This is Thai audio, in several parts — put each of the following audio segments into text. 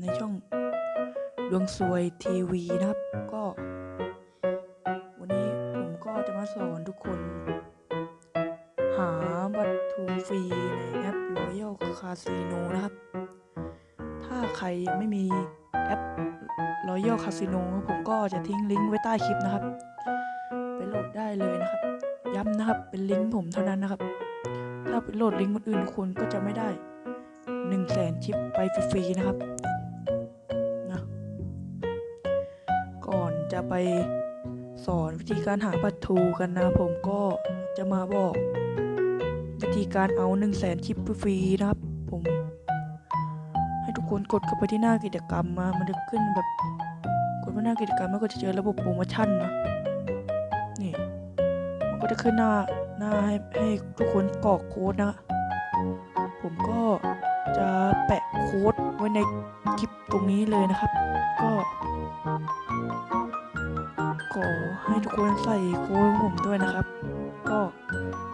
ในช่องดวงสวยทีวีนะครับ ก็ วันนี้ผมก็จะมาสอนทุกคน หาบัตรทูฟรีในแอป Royal Casino นะครับ ถ้าใครยังไม่มีแอป Royal Casino ผมก็จะทิ้งลิงก์ไว้ใต้คลิปนะครับ ไปโหลดได้เลยนะครับ ย้ำนะครับเป็นลิงก์ผมเท่านั้นนะครับ ถ้าไปโหลดลิงก์คนอื่นคุณก็จะไม่ได้1 0 0 0 0แสนชิปไปฟรีๆนะครับ ไปสอนวิธีการหาบัตทูกันนะผมก็จะมาบอก วิธีการเอา1 0 0 0 0แสนชิปฟรีนะครับผม ให้ทุกคนกดเข้าไปที่หน้ากิจกรรมมามันจะขึ้นแบบกดไปหน้ากิจกรรมแล้วก็จะเจอระบบโปรโมชั่นนะนี่ มันก็จะขึ้นหน้าหน้าให้ให้ทุกคนกรอกโค้ดนะผมก็จะแปะโค้ดไว้ในคลิปตรงนี้เลยนะครับ ก็ อให้ทุกคนใส่โค้ดของผมด้วยนะครับ ก็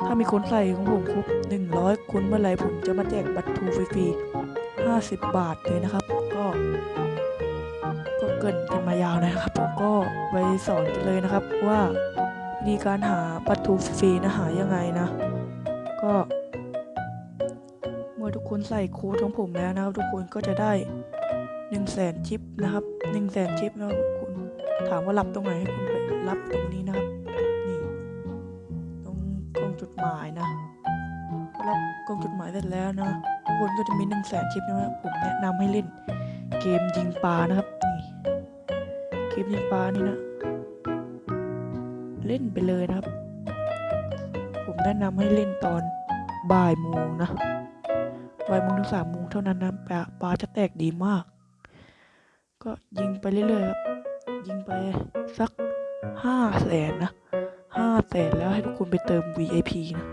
ถ้ามีคนใส่ของผมครบ100 คนเมื่อไหร่ผมจะมาแจกบัตรทูฟรีๆ50 บาทเลยนะครับ ก็ ก็เกินกันมายาวนะครับ ผมก็ไปสอนกันเลยนะครับว่าวิธีการหาบัตรทูฟรีนะหายังไงนะ ก็เมื่อทุกคนใส่โค้ดของผมแล้วนะครับ ทุกคนก็จะได้1 0 0 0 0แสนชิปนะครับ1 0 0 0 0แสนชิปแล้วคุณถามว่ารับตรงไหนให้คุณ รับตรงนี้นะครับ นี่ ตรงกล่องจดหมายนะรับกล่องจดหมายเสร็จแล้วนะทุกคนก็จะมี1 0 0 0 0แสนชิปนะครับผมแนะนำให้เล่น เกมยิงปลานะครับ นี่เกมยิงปลานี่นะ เล่นไปเลยนะครับ ผมแนะนำให้เล่นตอนบ่ายโมงนะบ่ายโมงถึงสามโมงเท่านั้นนะปลาปลาจะแตกดีมาก ก็ยิงไปเรื่อยๆครับยิงไปสัก ห้าแสนนะห้าแสนแล้วให้ทุกคนไปเติม VIP นะ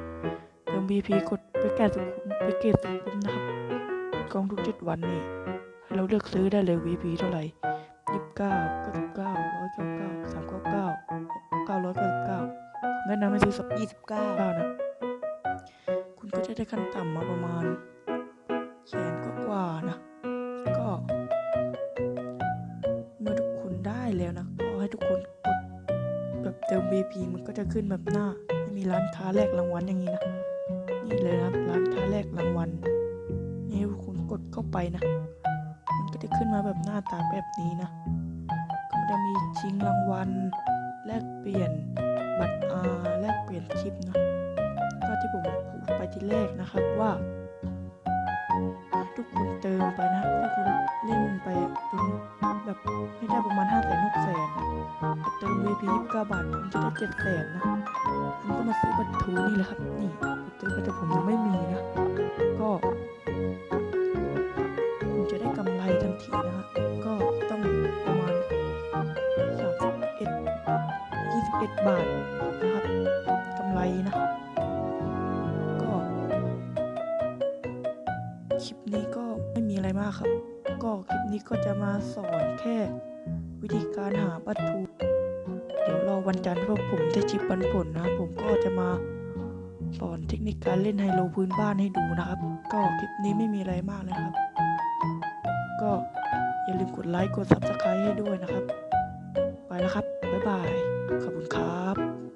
เติม VIP กดไปแก้สุขุมไปเกตสุขุมนะครับกองทุกเจ็ดวันนี่ให้เราเลือกซื้อได้เลย VIP เท่าไหร่ยี่สิบเก้าเก้าสิบเก้าร้อยเก้าเก้าสามเก้าเก้าเก้าร้อยเก้าสิบเก้าแนะนำให้ซื้อสักยี่สิบเก้านะคุณก็จะได้ขั้นต่ำมาประมาณ ติม VP มันก็จะขึ้นแบบหน้า ไม่มีร้านค้าแลกรางวัลอย่างนี้นะ นี่เลยนะครับร้านค้าแลกรางวัล นี่คุณกดเข้าไปนะ มันก็จะขึ้นมาแบบหน้าตาแบบนี้นะ ก็จะมีชิงรางวัล แลกเปลี่ยนบัตรอาแลกเปลี่ยนชิปนะ ก็ที่ผมพูดไปที่แรกนะครับว่าทุกคนเติมไปนะถ้าคุณเล่นไปจนแบบให้ได้ประมาณ5แสนหกแสน เติม VP 29บาทคุณจะได้เจ็ดแสนนะคุณก็มาซื้อบัตรทูนี่แหละครับ นี่ซื้อไปแต่ผมยังไม่มีนะ ก็คุณจะได้กำไรทันทีนะฮะก็ต้องประมาณ31 21บาทนะครับกำไรนะก็คลิปนี้ก็ไม่มีอะไรมากครับ ก็คลิปนี้ก็จะมาสอนแค่วิธีการหาบัตรทู เดี๋ยวรอวันจันทร์เพราะผมได้ชิปปันผลนะผมก็จะมาสอนเทคนิคการเล่นไฮโลพื้นบ้านให้ดูนะครับ ก็คลิปนี้ไม่มีอะไรมากเลยครับ ก็อย่าลืมกดไลค์กด Subscribe ให้ด้วยนะครับ ไปแล้วครับ บ๊ายบาย ขอบคุณครับ